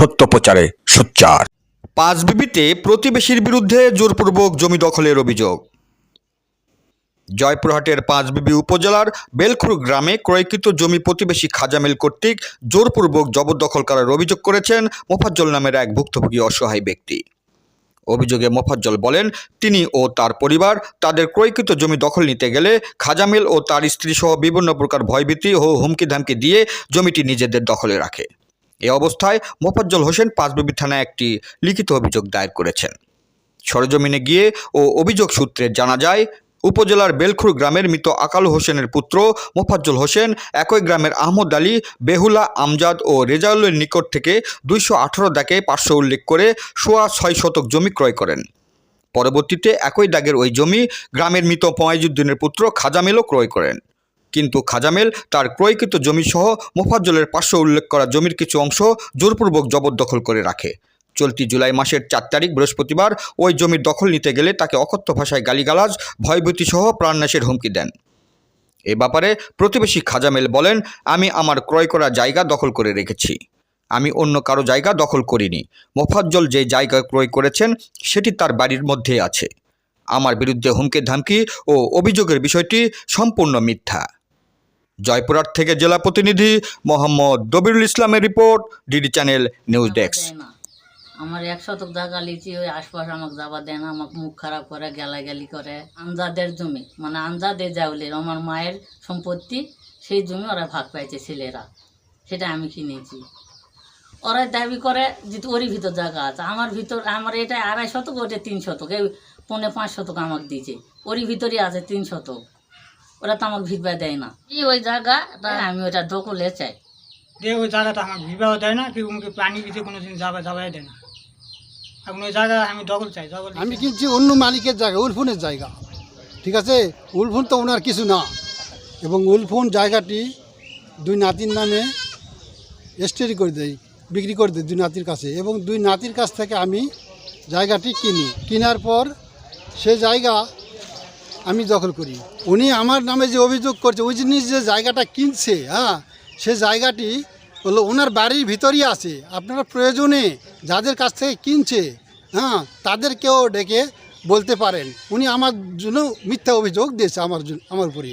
সত্য প্রচারে সোচ্চার। পাঁচ বিবিতে প্রতিবেশীর বিরুদ্ধে জোরপূর্বক জমি দখলের অভিযোগ। জয়পুরহাটের পাঁচবিবি উপজেলার বেলখুর গ্রামে ক্রয়কৃত জমি প্রতিবেশী খাজামিল কর্তৃক জোরপূর্বক জবরদখল করার অভিযোগ করেছেন মোফাজ্জল নামের এক ভুক্তভোগী অসহায় ব্যক্তি। অভিযোগে মোফাজ্জল বলেন, তিনি ও তার পরিবার তাদের ক্রয়কৃত জমি দখল নিতে গেলে খাজামিল ও তার স্ত্রী সহ বিভিন্ন প্রকার ভয়ভীতি ও হুমকি ধামকি দিয়ে জমিটি নিজেদের দখলে রাখে। এ অবস্থায় মোফাজ্জল হোসেন পাঁচবিবি থানায় একটি লিখিত অভিযোগ দায়ের করেছেন। সরজমিনে গিয়ে ও অভিযোগ সূত্রে জানা যায়, উপজেলার বেলখুর গ্রামের মৃত আকাল হোসেনের পুত্র মোফাজ্জল হোসেন একই গ্রামের আহমদ আলী, বেহুলা, আমজাদ ও রেজাউলের নিকট থেকে দুইশো আঠারো দাগে পার্শ্ব উল্লেখ করে সোয়া ছয় শতক জমি ক্রয় করেন। পরবর্তীতে একই দাগের ওই জমি গ্রামের মৃত ফয়েজুদ্দিনের পুত্র খাজামেলও ক্রয় করেন। কিন্তু খাজামেল তার ক্রয়কৃত জমিসহ মোফাজ্জলের পার্শ্ব উল্লেখ করা জমির কিছু অংশ জোরপূর্বক জবরদখল করে রাখে। চলতি জুলাই মাসের চার তারিখ বৃহস্পতিবার ওই জমির দখল নিতে গেলে তাকে অকথ্য ভাষায় গালিগালাজ ভয়ভীতি সহ প্রাণনাশের হুমকি দেন। এ ব্যাপারে প্রতিবেশী খাজামেল বলেন, আমি আমার ক্রয় করা জায়গা দখল করে রেখেছি। আমি অন্য কারও জায়গা দখল করিনি। মোফাজ্জল যে জায়গা ক্রয় করেছেন, সেটি তার বাড়ির মধ্যেই আছে। আমার বিরুদ্ধে হুমকি ধামকি ও অভিযোগের বিষয়টি সম্পূর্ণ মিথ্যা। জয়পুরহাট থেকে জেলা প্রতিনিধি মোহাম্মদ দবিরুল ইসলামের report DD channel news desk. আমার এক শতক জায়গা লিচি ওই আশপাশ আমাকে যাবা দেয় না আমাকে মুখ খারাপ করে গালাগালি করে। আন্দাদের জমি মানে আন্দাদে যাওলের আমার মায়ের সম্পত্তি সেই জমি ওরা ভাগ পাইছে ছেলেরা। সেটা আমি কিনেছি। ওরা দাবি করে যে ওরই ভিতর জায়গা আছে। আমার ভিতর আমার এটা আড়াই শতক ওটা তিন শতক এই পৌনে পাঁচ শতক আমাকে দিয়েছে। ওরই ভিতরই আছে তিন শতক। ওরা তো আমাকে ভিতবা দেয় না। কি ওই জায়গা? আমি ওটা দখলে চাই। দিয়ে ওই জায়গাটা আমার বিবাহ দেয় না কি উমকে প্রাণী বিধি কোনো দিন যাবে যাবাই দেয় না। এখন ওই জায়গা আমি দখল চাই দখল আমি কিনছি অন্য মালিকের জায়গা উলফুনের জায়গা। ঠিক আছে? উলফুন তো ওনার কিছু না। এবং উলফুন জায়গাটি দুই নাতির নামে এস্টেরি করে দেয় বিক্রি করে দেয় দুই নাতির কাছে। এবং দুই নাতির কাছ থেকে আমি জায়গাটি কিনি। কেনার পর সে জায়গা আমি দখল করি। উনি আমার নামে যে অভিযোগ করছে, ওই জিনিস যে জায়গাটা কিনছে হ্যাঁ সে জায়গাটি হলো ওনার বাড়ির ভিতরই আছে। আপনারা প্রয়োজনে যাদের কাছ থেকে কিনছে হ্যাঁ তাদেরকেও ডেকে বলতে পারেন। উনি আমার জন্য মিথ্যা অভিযোগ দিয়েছে আমার আমার উপরে